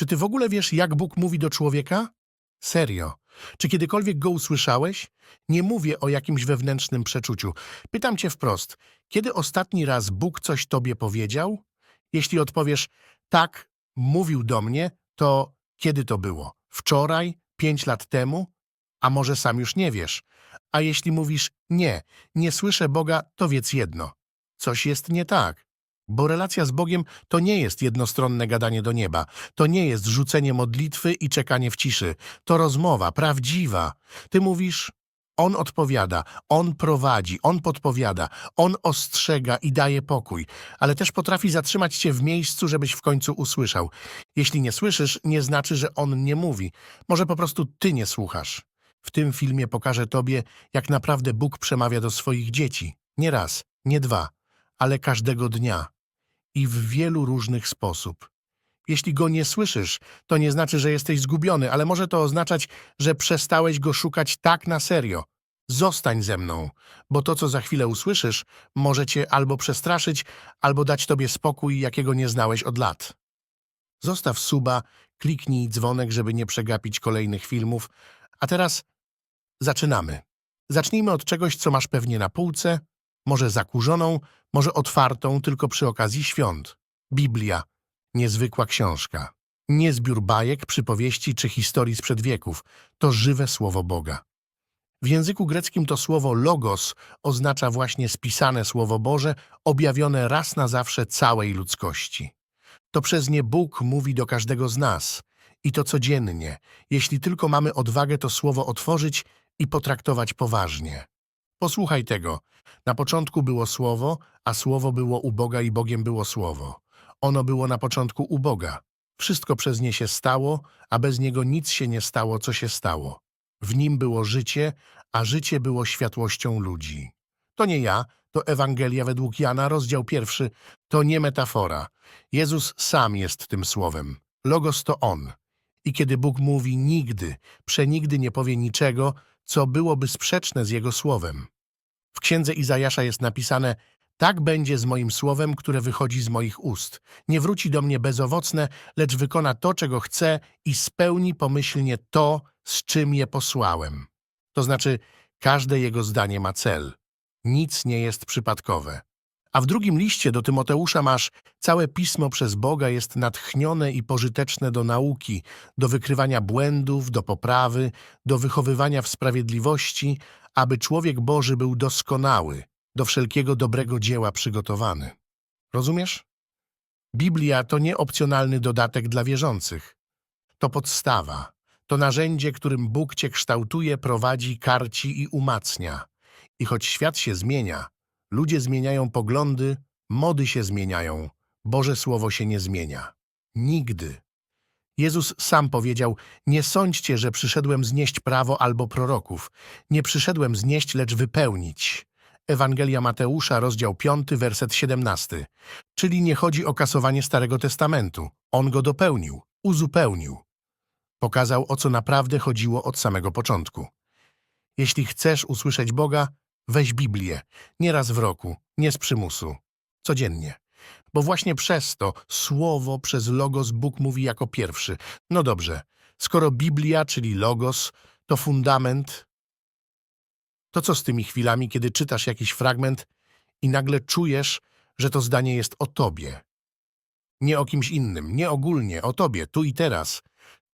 Czy ty w ogóle wiesz, jak Bóg mówi do człowieka? Serio. Czy kiedykolwiek go usłyszałeś? Nie mówię o jakimś wewnętrznym przeczuciu. Pytam cię wprost, kiedy ostatni raz Bóg coś tobie powiedział? Jeśli odpowiesz, tak, mówił do mnie, to kiedy to było? Wczoraj? Pięć lat temu? A może sam już nie wiesz? A jeśli mówisz, nie, nie słyszę Boga, to wiedz jedno. Coś jest nie tak. Bo relacja z Bogiem to nie jest jednostronne gadanie do nieba. To nie jest rzucenie modlitwy i czekanie w ciszy. To rozmowa, prawdziwa. Ty mówisz, On odpowiada, On prowadzi, On podpowiada, On ostrzega i daje pokój, ale też potrafi zatrzymać cię w miejscu, żebyś w końcu usłyszał. Jeśli nie słyszysz, nie znaczy, że On nie mówi. Może po prostu ty nie słuchasz. W tym filmie pokażę tobie, jak naprawdę Bóg przemawia do swoich dzieci. Nie raz, nie dwa, ale każdego dnia i w wielu różnych sposób. Jeśli go nie słyszysz, to nie znaczy, że jesteś zgubiony, ale może to oznaczać, że przestałeś go szukać tak na serio. Zostań ze mną, bo to, co za chwilę usłyszysz, może cię albo przestraszyć, albo dać tobie spokój, jakiego nie znałeś od lat. Zostaw suba, kliknij dzwonek, żeby nie przegapić kolejnych filmów, a teraz zaczynamy. Zacznijmy od czegoś, co masz pewnie na półce, może zakurzoną, może otwartą tylko przy okazji świąt. Biblia. Niezwykła książka. Nie zbiór bajek, przypowieści czy historii sprzed wieków. To żywe słowo Boga. W języku greckim to słowo logos oznacza właśnie spisane słowo Boże, objawione raz na zawsze całej ludzkości. To przez nie Bóg mówi do każdego z nas. I to codziennie, jeśli tylko mamy odwagę to słowo otworzyć i potraktować poważnie. Posłuchaj tego. Na początku było Słowo, a Słowo było u Boga i Bogiem było Słowo. Ono było na początku u Boga. Wszystko przez nie się stało, a bez niego nic się nie stało, co się stało. W nim było życie, a życie było światłością ludzi. To nie ja, to Ewangelia według Jana, rozdział pierwszy. To nie metafora. Jezus sam jest tym słowem. Logos to On. I kiedy Bóg mówi nigdy, przenigdy nie powie niczego, co byłoby sprzeczne z Jego słowem. W księdze Izajasza jest napisane tak będzie z moim słowem, które wychodzi z moich ust. Nie wróci do mnie bezowocne, lecz wykona to, czego chce i spełni pomyślnie to, z czym je posłałem. To znaczy, każde jego zdanie ma cel. Nic nie jest przypadkowe. A w drugim liście do Tymoteusza masz całe pismo przez Boga jest natchnione i pożyteczne do nauki, do wykrywania błędów, do poprawy, do wychowywania w sprawiedliwości, aby człowiek Boży był doskonały, do wszelkiego dobrego dzieła przygotowany. Rozumiesz? Biblia to nie opcjonalny dodatek dla wierzących. To podstawa. To narzędzie, którym Bóg cię kształtuje, prowadzi, karci i umacnia. I choć świat się zmienia, ludzie zmieniają poglądy, mody się zmieniają, Boże Słowo się nie zmienia. Nigdy. Jezus sam powiedział, nie sądźcie, że przyszedłem znieść prawo albo proroków. Nie przyszedłem znieść, lecz wypełnić. Ewangelia Mateusza, rozdział 5, werset 17. Czyli nie chodzi o kasowanie Starego Testamentu. On go dopełnił, uzupełnił. Pokazał, o co naprawdę chodziło od samego początku. Jeśli chcesz usłyszeć Boga, weź Biblię, nie raz w roku, nie z przymusu, codziennie. Bo właśnie przez to słowo, przez logos Bóg mówi jako pierwszy. No dobrze, skoro Biblia, czyli logos, to fundament, to co z tymi chwilami, kiedy czytasz jakiś fragment i nagle czujesz, że to zdanie jest o tobie? Nie o kimś innym, nie ogólnie, o tobie, tu i teraz.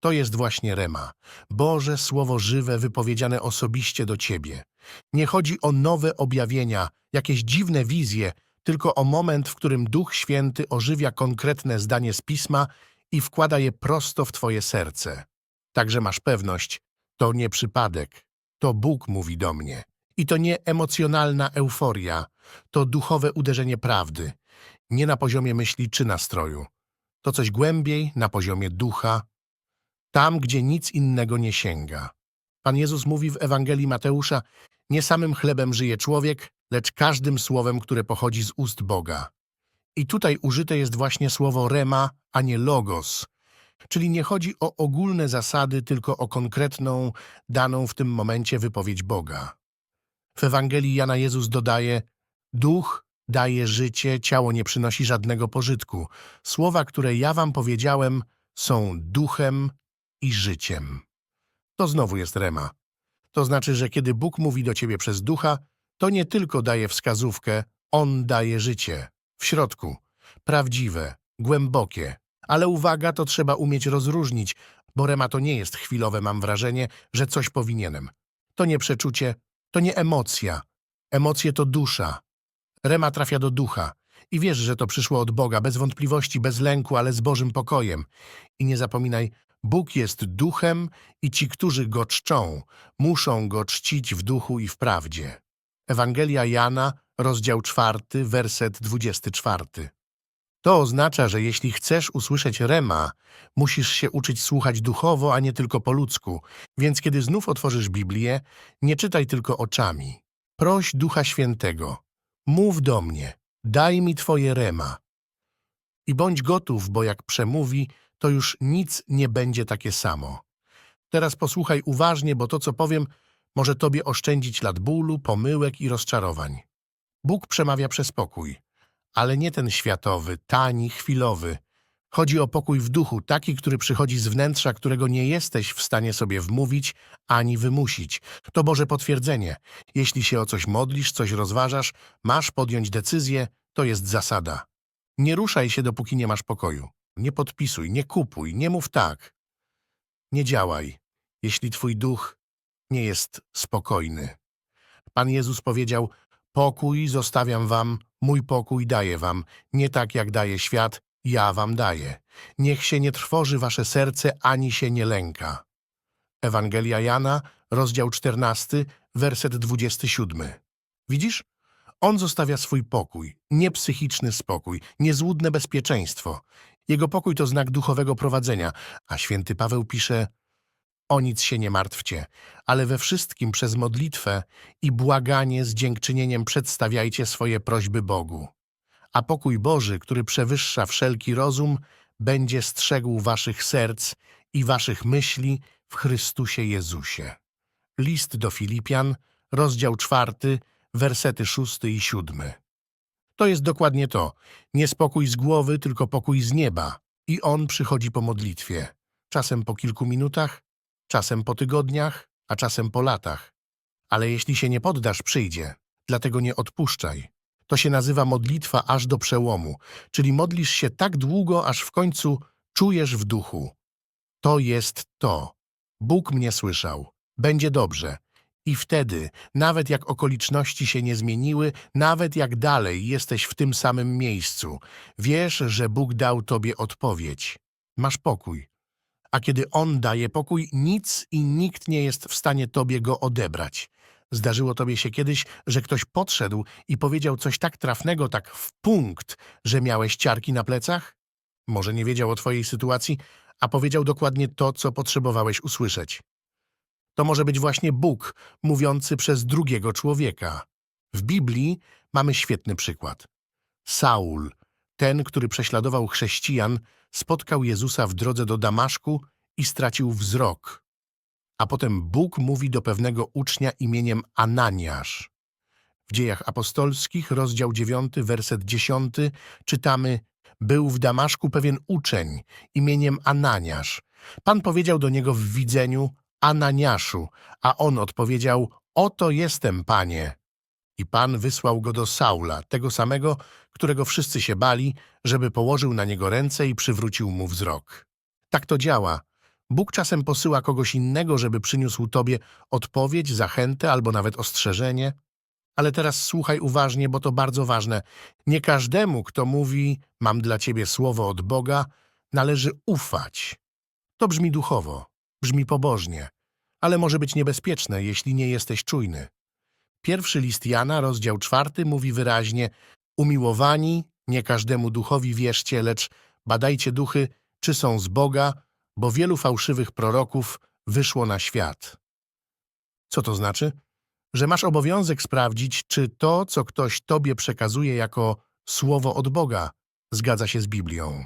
To jest właśnie Rema. Boże Słowo żywe wypowiedziane osobiście do ciebie. Nie chodzi o nowe objawienia, jakieś dziwne wizje, tylko o moment, w którym Duch Święty ożywia konkretne zdanie z Pisma i wkłada je prosto w twoje serce. Także masz pewność, to nie przypadek, to Bóg mówi do mnie. I to nie emocjonalna euforia, to duchowe uderzenie prawdy, nie na poziomie myśli czy nastroju. To coś głębiej, na poziomie ducha, tam, gdzie nic innego nie sięga. Pan Jezus mówi w Ewangelii Mateusza, nie samym chlebem żyje człowiek, lecz każdym słowem, które pochodzi z ust Boga. I tutaj użyte jest właśnie słowo rema, a nie logos. Czyli nie chodzi o ogólne zasady, tylko o konkretną, daną w tym momencie wypowiedź Boga. W Ewangelii Jana Jezus dodaje, duch daje życie, ciało nie przynosi żadnego pożytku. Słowa, które ja wam powiedziałem, są duchem i życiem. To znowu jest rema. To znaczy, że kiedy Bóg mówi do ciebie przez ducha, to nie tylko daje wskazówkę, On daje życie. W środku. Prawdziwe, głębokie. Ale uwaga, to trzeba umieć rozróżnić, bo rema to nie jest chwilowe, mam wrażenie, że coś powinienem. To nie przeczucie, to nie emocja. Emocje to dusza. Rema trafia do ducha. I wiesz, że to przyszło od Boga, bez wątpliwości, bez lęku, ale z Bożym pokojem. I nie zapominaj, Bóg jest duchem i ci, którzy go czczą, muszą go czcić w duchu i w prawdzie. Ewangelia Jana, rozdział czwarty, werset dwudziesty czwarty. To oznacza, że jeśli chcesz usłyszeć rema, musisz się uczyć słuchać duchowo, a nie tylko po ludzku. Więc kiedy znów otworzysz Biblię, nie czytaj tylko oczami. Proś Ducha Świętego. Mów do mnie. Daj mi Twoje rema. I bądź gotów, bo jak przemówi, to już nic nie będzie takie samo. Teraz posłuchaj uważnie, bo to, co powiem, może Tobie oszczędzić lat bólu, pomyłek i rozczarowań. Bóg przemawia przez pokój, ale nie ten światowy, tani, chwilowy. Chodzi o pokój w duchu, taki, który przychodzi z wnętrza, którego nie jesteś w stanie sobie wmówić ani wymusić. To Boże potwierdzenie. Jeśli się o coś modlisz, coś rozważasz, masz podjąć decyzję, to jest zasada. Nie ruszaj się, dopóki nie masz pokoju. Nie podpisuj, nie kupuj, nie mów tak. Nie działaj, jeśli twój duch nie jest spokojny. Pan Jezus powiedział, pokój zostawiam wam, mój pokój daję wam, nie tak jak daje świat, ja wam daję. Niech się nie trwoży wasze serce, ani się nie lęka. Ewangelia Jana, rozdział 14, werset 27. Widzisz? On zostawia swój pokój, nie psychiczny spokój, niezłudne bezpieczeństwo. Jego pokój to znak duchowego prowadzenia, a święty Paweł pisze o nic się nie martwcie, ale we wszystkim przez modlitwę i błaganie z dziękczynieniem przedstawiajcie swoje prośby Bogu. A pokój Boży, który przewyższa wszelki rozum, będzie strzegł waszych serc i waszych myśli w Chrystusie Jezusie. List do Filipian, rozdział czwarty, wersety szósty i siódmy. To jest dokładnie to. Nie spokój z głowy, tylko pokój z nieba. I on przychodzi po modlitwie. Czasem po kilku minutach, czasem po tygodniach, a czasem po latach. Ale jeśli się nie poddasz, przyjdzie. Dlatego nie odpuszczaj. To się nazywa modlitwa aż do przełomu, czyli modlisz się tak długo, aż w końcu czujesz w duchu. To jest to. Bóg mnie słyszał. Będzie dobrze. I wtedy, nawet jak okoliczności się nie zmieniły, nawet jak dalej jesteś w tym samym miejscu, wiesz, że Bóg dał tobie odpowiedź. Masz pokój. A kiedy On daje pokój, nic i nikt nie jest w stanie tobie go odebrać. Zdarzyło tobie się kiedyś, że ktoś podszedł i powiedział coś tak trafnego, tak w punkt, że miałeś ciarki na plecach? Może nie wiedział o twojej sytuacji, a powiedział dokładnie to, co potrzebowałeś usłyszeć. To może być właśnie Bóg mówiący przez drugiego człowieka. W Biblii mamy świetny przykład. Saul, ten, który prześladował chrześcijan, spotkał Jezusa w drodze do Damaszku i stracił wzrok. A potem Bóg mówi do pewnego ucznia imieniem Ananiasz. W dziejach apostolskich, rozdział 9, werset 10, czytamy Był w Damaszku pewien uczeń imieniem Ananiasz. Pan powiedział do niego w widzeniu Ananiaszu, a on odpowiedział Oto jestem, panie. I Pan wysłał go do Saula, tego samego, którego wszyscy się bali, żeby położył na niego ręce i przywrócił mu wzrok. Tak to działa. Bóg czasem posyła kogoś innego, żeby przyniósł tobie odpowiedź, zachętę albo nawet ostrzeżenie. Ale teraz słuchaj uważnie, bo to bardzo ważne. Nie każdemu, kto mówi, mam dla ciebie słowo od Boga, należy ufać. To brzmi duchowo, brzmi pobożnie, ale może być niebezpieczne, jeśli nie jesteś czujny. Pierwszy list Jana, rozdział czwarty, mówi wyraźnie Umiłowani, nie każdemu duchowi wierzcie, lecz badajcie duchy, czy są z Boga, bo wielu fałszywych proroków wyszło na świat. Co to znaczy? Że masz obowiązek sprawdzić, czy to, co ktoś tobie przekazuje jako słowo od Boga, zgadza się z Biblią.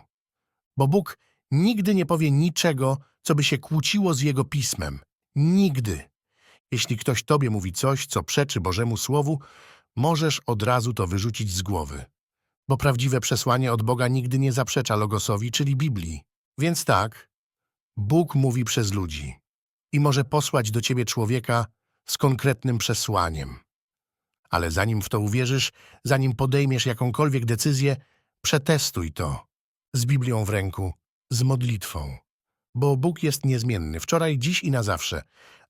Bo Bóg nigdy nie powie niczego, co by się kłóciło z Jego pismem. Nigdy. Jeśli ktoś tobie mówi coś, co przeczy Bożemu Słowu, możesz od razu to wyrzucić z głowy. Bo prawdziwe przesłanie od Boga nigdy nie zaprzecza Logosowi, czyli Biblii. Więc tak, Bóg mówi przez ludzi i może posłać do ciebie człowieka z konkretnym przesłaniem. Ale zanim w to uwierzysz, zanim podejmiesz jakąkolwiek decyzję, przetestuj to z Biblią w ręku, z modlitwą. Bo Bóg jest niezmienny wczoraj, dziś i na zawsze,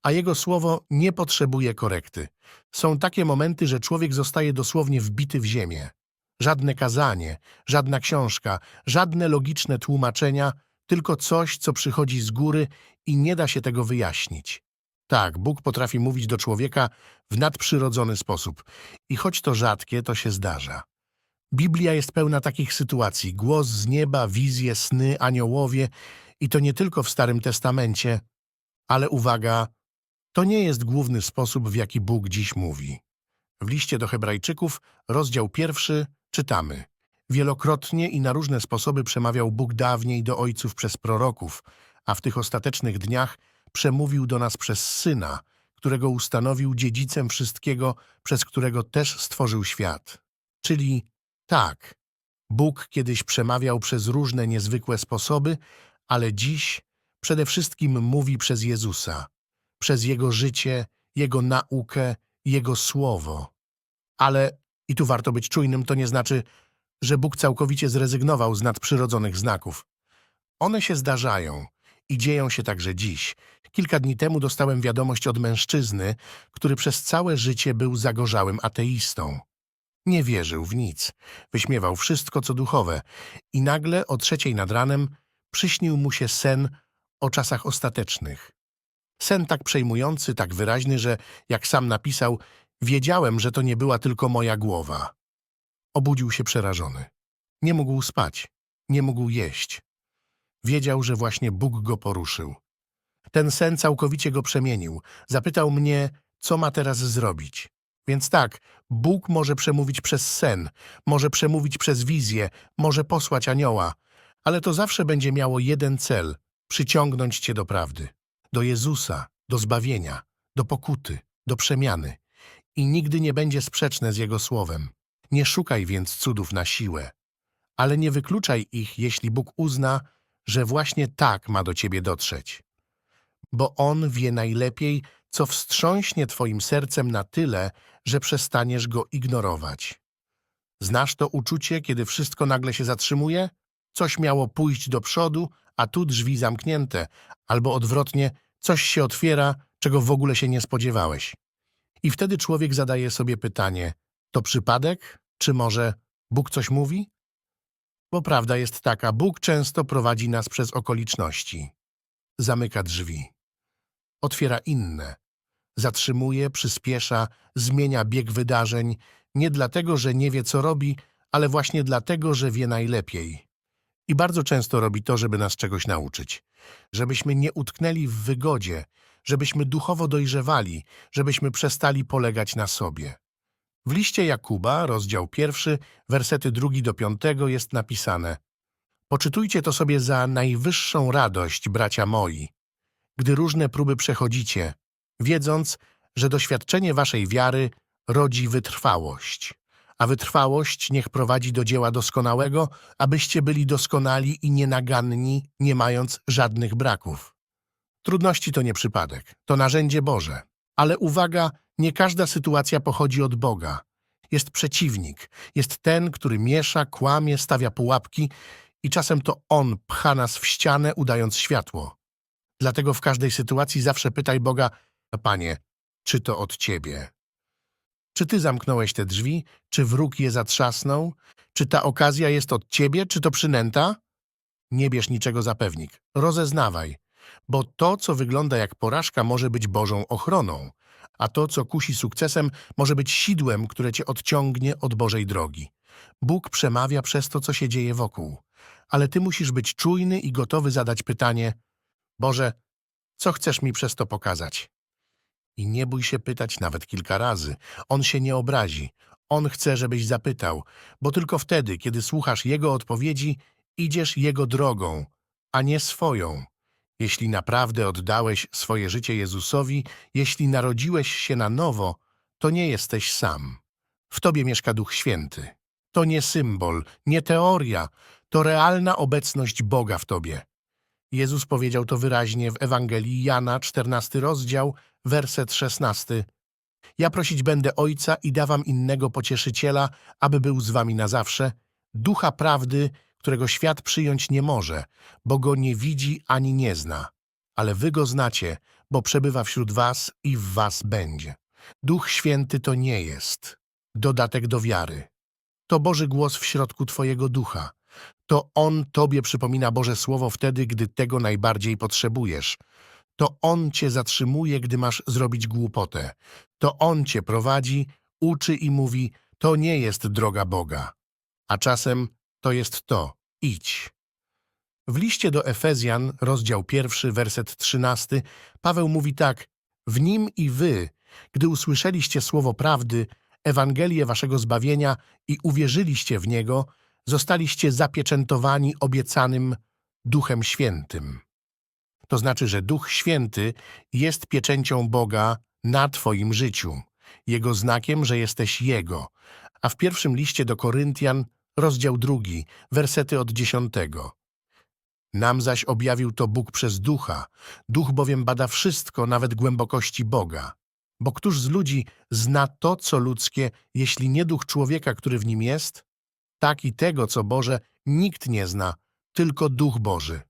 a Jego słowo nie potrzebuje korekty. Są takie momenty, że człowiek zostaje dosłownie wbity w ziemię. Żadne kazanie, żadna książka, żadne logiczne tłumaczenia, tylko coś, co przychodzi z góry i nie da się tego wyjaśnić. Tak, Bóg potrafi mówić do człowieka w nadprzyrodzony sposób i choć to rzadkie, to się zdarza. Biblia jest pełna takich sytuacji. Głos z nieba, wizje, sny, aniołowie i to nie tylko w Starym Testamencie, ale uwaga, to nie jest główny sposób, w jaki Bóg dziś mówi. W liście do Hebrajczyków, rozdział pierwszy, czytamy. Wielokrotnie i na różne sposoby przemawiał Bóg dawniej do ojców przez proroków, a w tych ostatecznych dniach przemówił do nas przez Syna, którego ustanowił dziedzicem wszystkiego, przez którego też stworzył świat. Czyli tak, Bóg kiedyś przemawiał przez różne niezwykłe sposoby, ale dziś przede wszystkim mówi przez Jezusa, przez Jego życie, Jego naukę, Jego słowo. Ale, i tu warto być czujnym, to nie znaczy, że Bóg całkowicie zrezygnował z nadprzyrodzonych znaków. One się zdarzają i dzieją się także dziś. Kilka dni temu dostałem wiadomość od mężczyzny, który przez całe życie był zagorzałym ateistą. Nie wierzył w nic, wyśmiewał wszystko, co duchowe i nagle o trzeciej nad ranem przyśnił mu się sen o czasach ostatecznych. Sen tak przejmujący, tak wyraźny, że, jak sam napisał, wiedziałem, że to nie była tylko moja głowa. Obudził się przerażony. Nie mógł spać, nie mógł jeść. Wiedział, że właśnie Bóg go poruszył. Ten sen całkowicie go przemienił. Zapytał mnie, co ma teraz zrobić. Więc tak, Bóg może przemówić przez sen, może przemówić przez wizję, może posłać anioła, ale to zawsze będzie miało jeden cel przyciągnąć cię do prawdy, do Jezusa, do zbawienia, do pokuty, do przemiany. I nigdy nie będzie sprzeczne z Jego słowem. Nie szukaj więc cudów na siłę, ale nie wykluczaj ich, jeśli Bóg uzna, że właśnie tak ma do ciebie dotrzeć. Bo On wie najlepiej, co wstrząśnie twoim sercem na tyle, że przestaniesz go ignorować. Znasz to uczucie, kiedy wszystko nagle się zatrzymuje? Coś miało pójść do przodu, a tu drzwi zamknięte, albo odwrotnie, coś się otwiera, czego w ogóle się nie spodziewałeś. I wtedy człowiek zadaje sobie pytanie, to przypadek, czy może Bóg coś mówi? Bo prawda jest taka, Bóg często prowadzi nas przez okoliczności. Zamyka drzwi. Otwiera inne. Zatrzymuje, przyspiesza, zmienia bieg wydarzeń, nie dlatego, że nie wie, co robi, ale właśnie dlatego, że wie najlepiej. I bardzo często robi to, żeby nas czegoś nauczyć. Żebyśmy nie utknęli w wygodzie, żebyśmy duchowo dojrzewali, żebyśmy przestali polegać na sobie. W liście Jakuba, rozdział pierwszy, wersety drugi do piątego jest napisane Poczytujcie to sobie za najwyższą radość, bracia moi, gdy różne próby przechodzicie, wiedząc, że doświadczenie waszej wiary rodzi wytrwałość. A wytrwałość niech prowadzi do dzieła doskonałego, abyście byli doskonali i nienaganni, nie mając żadnych braków. Trudności to nie przypadek, to narzędzie Boże. Ale uwaga, nie każda sytuacja pochodzi od Boga. Jest przeciwnik, jest ten, który miesza, kłamie, stawia pułapki i czasem to on pcha nas w ścianę, udając światło. Dlatego w każdej sytuacji zawsze pytaj Boga, Panie, czy to od Ciebie? Czy Ty zamknąłeś te drzwi? Czy wróg je zatrzasnął? Czy ta okazja jest od Ciebie, czy to przynęta? Nie bierz niczego za pewnik. Rozeznawaj, bo to, co wygląda jak porażka, może być Bożą ochroną, a to, co kusi sukcesem, może być sidłem, które Cię odciągnie od Bożej drogi. Bóg przemawia przez to, co się dzieje wokół, ale Ty musisz być czujny i gotowy zadać pytanie Boże, co chcesz mi przez to pokazać? I nie bój się pytać nawet kilka razy. On się nie obrazi. On chce, żebyś zapytał, bo tylko wtedy, kiedy słuchasz Jego odpowiedzi, idziesz Jego drogą, a nie swoją. Jeśli naprawdę oddałeś swoje życie Jezusowi, jeśli narodziłeś się na nowo, to nie jesteś sam. W tobie mieszka Duch Święty. To nie symbol, nie teoria, to realna obecność Boga w tobie. Jezus powiedział to wyraźnie w Ewangelii Jana, 14 rozdział, werset 16. Ja prosić będę Ojca i dawam innego pocieszyciela, aby był z wami na zawsze, ducha prawdy, którego świat przyjąć nie może, bo go nie widzi ani nie zna. Ale wy go znacie, bo przebywa wśród was i w was będzie. Duch Święty to nie jest dodatek do wiary. To Boży głos w środku twojego ducha. To On tobie przypomina Boże Słowo wtedy, gdy tego najbardziej potrzebujesz. To On cię zatrzymuje, gdy masz zrobić głupotę. To On cię prowadzi, uczy i mówi, to nie jest droga Boga. A czasem to jest to, idź. W liście do Efezjan, rozdział pierwszy, werset trzynasty, Paweł mówi tak, w nim i wy, gdy usłyszeliście słowo prawdy, Ewangelię waszego zbawienia i uwierzyliście w niego, zostaliście zapieczętowani obiecanym Duchem Świętym. To znaczy, że Duch Święty jest pieczęcią Boga na twoim życiu, jego znakiem, że jesteś Jego. A w pierwszym liście do Koryntian, rozdział drugi, wersety od dziesiątego. Nam zaś objawił to Bóg przez Ducha. Duch bowiem bada wszystko, nawet głębokości Boga. Bo któż z ludzi zna to, co ludzkie, jeśli nie duch człowieka, który w nim jest? Tak i tego, co Boże, nikt nie zna, tylko Duch Boży.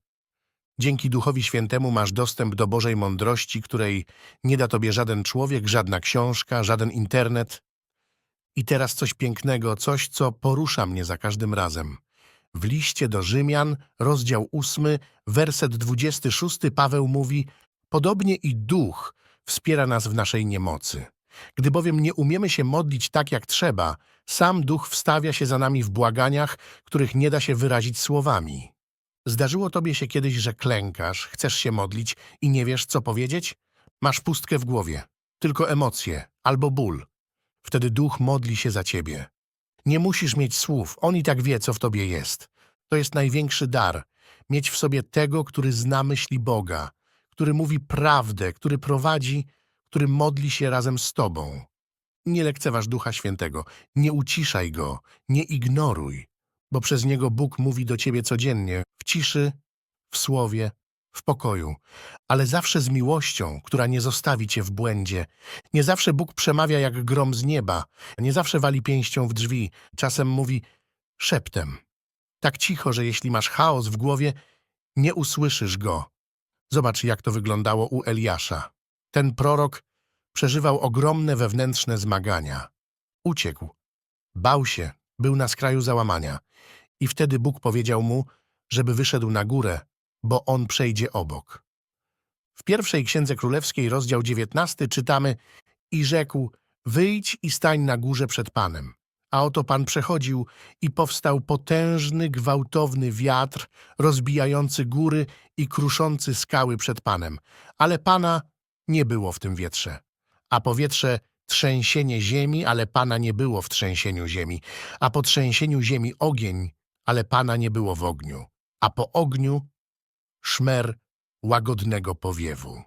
Dzięki Duchowi Świętemu masz dostęp do Bożej mądrości, której nie da tobie żaden człowiek, żadna książka, żaden internet. I teraz coś pięknego, coś, co porusza mnie za każdym razem. W liście do Rzymian, rozdział 8, werset 26, Paweł mówi Podobnie i Duch wspiera nas w naszej niemocy. Gdy bowiem nie umiemy się modlić tak, jak trzeba, sam Duch wstawia się za nami w błaganiach, których nie da się wyrazić słowami. Zdarzyło tobie się kiedyś, że klękasz, chcesz się modlić i nie wiesz, co powiedzieć? Masz pustkę w głowie, tylko emocje albo ból. Wtedy Duch modli się za ciebie. Nie musisz mieć słów, On i tak wie, co w tobie jest. To jest największy dar, mieć w sobie tego, który zna myśli Boga, który mówi prawdę, który prowadzi, który modli się razem z tobą. Nie lekceważ Ducha Świętego, nie uciszaj Go, nie ignoruj, bo przez Niego Bóg mówi do ciebie codziennie, w ciszy, w słowie, w pokoju, ale zawsze z miłością, która nie zostawi cię w błędzie. Nie zawsze Bóg przemawia jak grom z nieba, nie zawsze wali pięścią w drzwi, czasem mówi szeptem. Tak cicho, że jeśli masz chaos w głowie, nie usłyszysz Go. Zobacz, jak to wyglądało u Eliasza. Ten prorok przeżywał ogromne wewnętrzne zmagania. Uciekł. Bał się, był na skraju załamania. I wtedy Bóg powiedział mu, żeby wyszedł na górę, bo on przejdzie obok. W pierwszej Księdze Królewskiej, rozdział 19, czytamy I rzekł, wyjdź i stań na górze przed Panem. A oto Pan przechodził i powstał potężny, gwałtowny wiatr, rozbijający góry i kruszący skały przed Panem. Ale Pana nie było w tym wietrze. A powietrze trzęsienie ziemi, ale Pana nie było w trzęsieniu ziemi. A po trzęsieniu ziemi ogień, ale Pana nie było w ogniu. A po ogniu szmer łagodnego powiewu.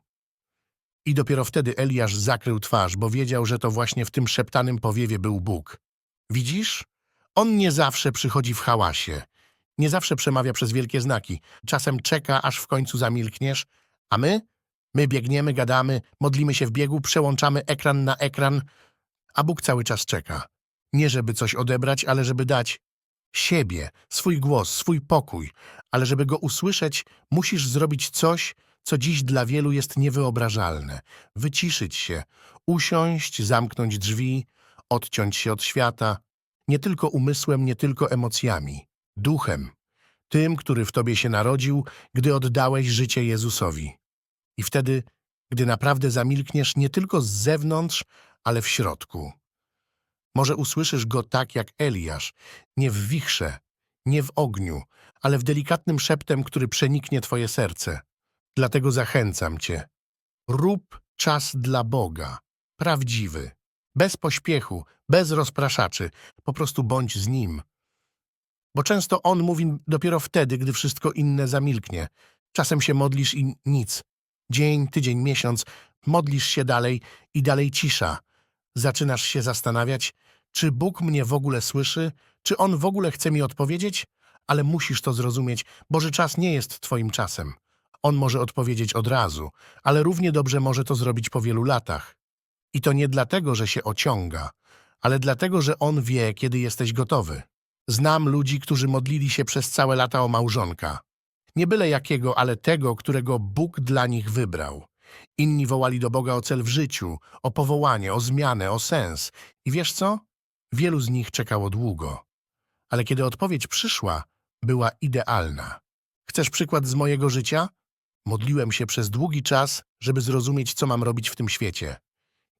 I dopiero wtedy Eliasz zakrył twarz, bo wiedział, że to właśnie w tym szeptanym powiewie był Bóg. Widzisz? On nie zawsze przychodzi w hałasie. Nie zawsze przemawia przez wielkie znaki. Czasem czeka, aż w końcu zamilkniesz, a my? My biegniemy, gadamy, modlimy się w biegu, przełączamy ekran na ekran, a Bóg cały czas czeka. Nie żeby coś odebrać, ale żeby dać siebie, swój głos, swój pokój, ale żeby go usłyszeć, musisz zrobić coś, co dziś dla wielu jest niewyobrażalne. Wyciszyć się, usiąść, zamknąć drzwi, odciąć się od świata, nie tylko umysłem, nie tylko emocjami, duchem, tym, który w tobie się narodził, gdy oddałeś życie Jezusowi. I wtedy, gdy naprawdę zamilkniesz nie tylko z zewnątrz, ale w środku. Może usłyszysz go tak jak Eliasz, nie w wichrze, nie w ogniu, ale w delikatnym szeptem, który przeniknie twoje serce. Dlatego zachęcam cię. Rób czas dla Boga, prawdziwy, bez pośpiechu, bez rozpraszaczy, po prostu bądź z Nim. Bo często On mówi dopiero wtedy, gdy wszystko inne zamilknie. Czasem się modlisz i nic. Dzień, tydzień, miesiąc, modlisz się dalej i dalej cisza. Zaczynasz się zastanawiać, czy Bóg mnie w ogóle słyszy, czy On w ogóle chce mi odpowiedzieć, ale musisz to zrozumieć, Boży czas nie jest Twoim czasem. On może odpowiedzieć od razu, ale równie dobrze może to zrobić po wielu latach. I to nie dlatego, że się ociąga, ale dlatego, że on wie, kiedy jesteś gotowy. Znam ludzi, którzy modlili się przez całe lata o małżonka. Nie byle jakiego, ale tego, którego Bóg dla nich wybrał. Inni wołali do Boga o cel w życiu, o powołanie, o zmianę, o sens. I wiesz co? Wielu z nich czekało długo. Ale kiedy odpowiedź przyszła, była idealna. Chcesz przykład z mojego życia? Modliłem się przez długi czas, żeby zrozumieć, co mam robić w tym świecie.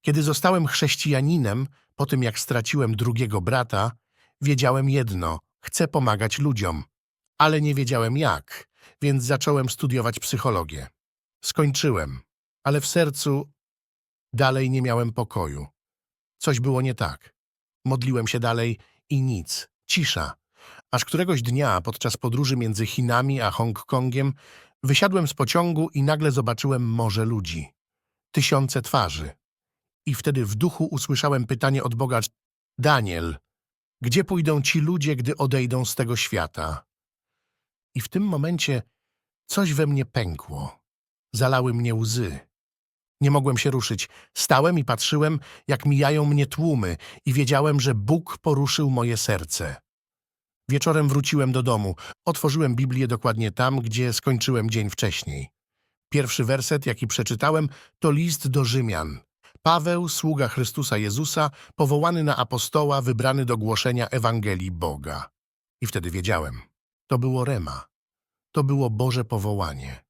Kiedy zostałem chrześcijaninem, po tym jak straciłem drugiego brata, wiedziałem jedno – chcę pomagać ludziom. Ale nie wiedziałem jak, więc zacząłem studiować psychologię. Skończyłem, ale w sercu dalej nie miałem pokoju. Coś było nie tak. Modliłem się dalej i nic, cisza. Aż któregoś dnia podczas podróży między Chinami a Hongkongiem wysiadłem z pociągu i nagle zobaczyłem morze ludzi. Tysiące twarzy. I wtedy w duchu usłyszałem pytanie od Boga: Daniel, gdzie pójdą ci ludzie, gdy odejdą z tego świata? I w tym momencie coś we mnie pękło. Zalały mnie łzy. Nie mogłem się ruszyć. Stałem i patrzyłem, jak mijają mnie tłumy i wiedziałem, że Bóg poruszył moje serce. Wieczorem wróciłem do domu. Otworzyłem Biblię dokładnie tam, gdzie skończyłem dzień wcześniej. Pierwszy werset, jaki przeczytałem, to list do Rzymian. Paweł, sługa Chrystusa Jezusa, powołany na apostoła, wybrany do głoszenia Ewangelii Boga. I wtedy wiedziałem. To było rema. To było Boże powołanie.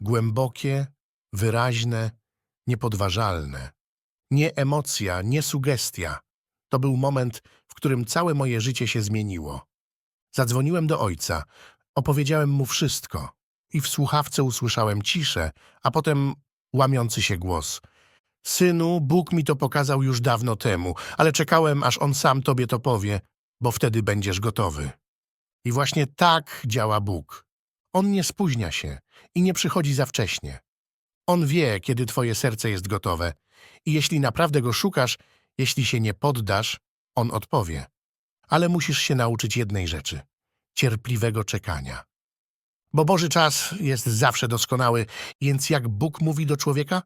Głębokie, wyraźne, niepodważalne. Nie emocja, nie sugestia. To był moment, w którym całe moje życie się zmieniło. Zadzwoniłem do ojca, opowiedziałem mu wszystko i w słuchawce usłyszałem ciszę, a potem łamiący się głos. Synu, Bóg mi to pokazał już dawno temu, ale czekałem, aż on sam tobie to powie, bo wtedy będziesz gotowy. I właśnie tak działa Bóg. On nie spóźnia się i nie przychodzi za wcześnie. On wie, kiedy twoje serce jest gotowe i jeśli naprawdę go szukasz, jeśli się nie poddasz, on odpowie. Ale musisz się nauczyć jednej rzeczy – cierpliwego czekania. Bo Boży czas jest zawsze doskonały, więc jak Bóg mówi do człowieka?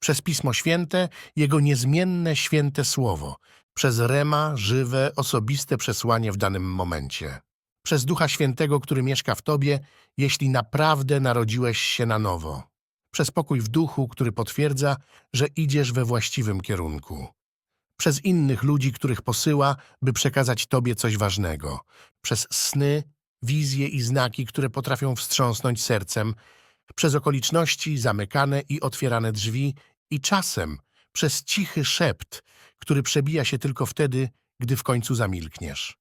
Przez Pismo Święte, Jego niezmienne święte słowo, przez rema, żywe, osobiste przesłanie w danym momencie. Przez Ducha Świętego, który mieszka w Tobie, jeśli naprawdę narodziłeś się na nowo. Przez pokój w duchu, który potwierdza, że idziesz we właściwym kierunku. Przez innych ludzi, których posyła, by przekazać Tobie coś ważnego. Przez sny, wizje i znaki, które potrafią wstrząsnąć sercem. Przez okoliczności, zamykane i otwierane drzwi i czasem przez cichy szept, który przebija się tylko wtedy, gdy w końcu zamilkniesz.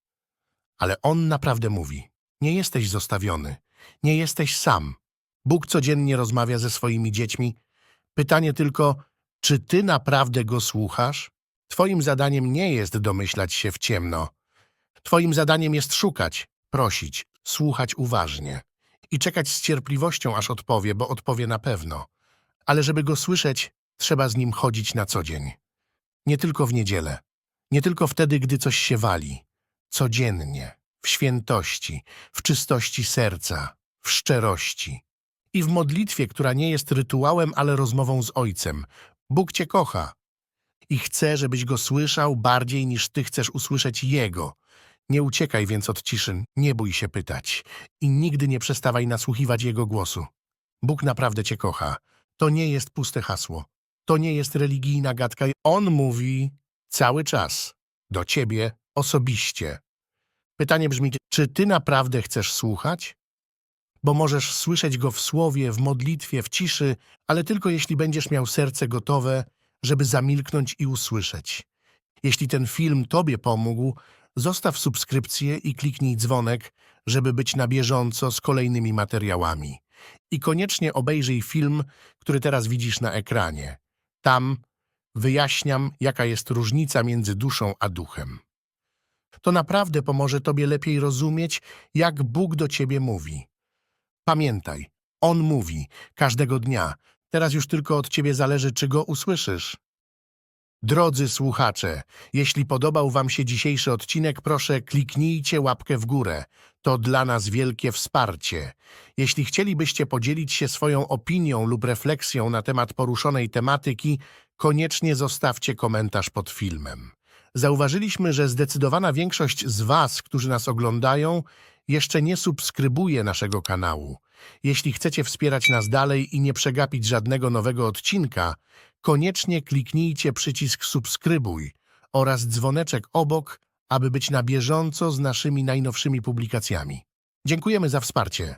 Ale On naprawdę mówi, nie jesteś zostawiony, nie jesteś sam. Bóg codziennie rozmawia ze swoimi dziećmi. Pytanie tylko, czy ty naprawdę Go słuchasz? Twoim zadaniem nie jest domyślać się w ciemno. Twoim zadaniem jest szukać, prosić, słuchać uważnie i czekać z cierpliwością, aż odpowie, bo odpowie na pewno. Ale żeby Go słyszeć, trzeba z Nim chodzić na co dzień. Nie tylko w niedzielę, nie tylko wtedy, gdy coś się wali. Codziennie, w świętości, w czystości serca, w szczerości. I w modlitwie, która nie jest rytuałem, ale rozmową z Ojcem. Bóg Cię kocha i chce, żebyś Go słyszał bardziej niż Ty chcesz usłyszeć Jego. Nie uciekaj więc od ciszy, nie bój się pytać i nigdy nie przestawaj nasłuchiwać Jego głosu. Bóg naprawdę Cię kocha. To nie jest puste hasło. To nie jest religijna gadka. On mówi cały czas do Ciebie osobiście. Pytanie brzmi, czy Ty naprawdę chcesz słuchać? Bo możesz słyszeć Go w słowie, w modlitwie, w ciszy, ale tylko jeśli będziesz miał serce gotowe, żeby zamilknąć i usłyszeć. Jeśli ten film Tobie pomógł, zostaw subskrypcję i kliknij dzwonek, żeby być na bieżąco z kolejnymi materiałami. I koniecznie obejrzyj film, który teraz widzisz na ekranie. Tam wyjaśniam, jaka jest różnica między duszą a duchem. To naprawdę pomoże Tobie lepiej rozumieć, jak Bóg do Ciebie mówi. Pamiętaj, On mówi każdego dnia. Teraz już tylko od Ciebie zależy, czy Go usłyszysz. Drodzy słuchacze, jeśli podobał Wam się dzisiejszy odcinek, proszę kliknijcie łapkę w górę. To dla nas wielkie wsparcie. Jeśli chcielibyście podzielić się swoją opinią lub refleksją na temat poruszonej tematyki, koniecznie zostawcie komentarz pod filmem. Zauważyliśmy, że zdecydowana większość z Was, którzy nas oglądają, jeszcze nie subskrybuje naszego kanału. Jeśli chcecie wspierać nas dalej i nie przegapić żadnego nowego odcinka, koniecznie kliknijcie przycisk subskrybuj oraz dzwoneczek obok, aby być na bieżąco z naszymi najnowszymi publikacjami. Dziękujemy za wsparcie.